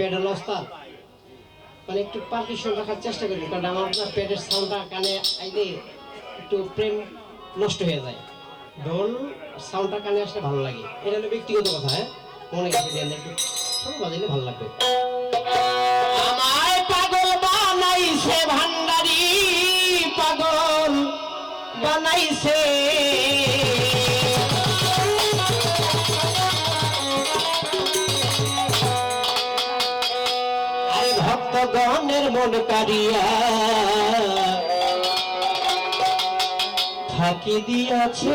ওস্তাদ মানে একটু পারমিশন রাখার চেষ্টা করি, কারণ আমার পেটের সাউন্ডটা কানে আইলে একটু প্রেম নষ্ট হয়ে যায়। ঢোল সাউন্ডটা কানে আসলে ভালো লাগে। এটা হলো ব্যক্তিগত কথা হ্যাঁ? মনে গেছে একটু বাজাইলে ভালো লাগবে। আমায় পাগল বানাইছে ভান্ডারি, পাগল বানাইছে মন কারিয়া ফাঁকি দিয়াছে।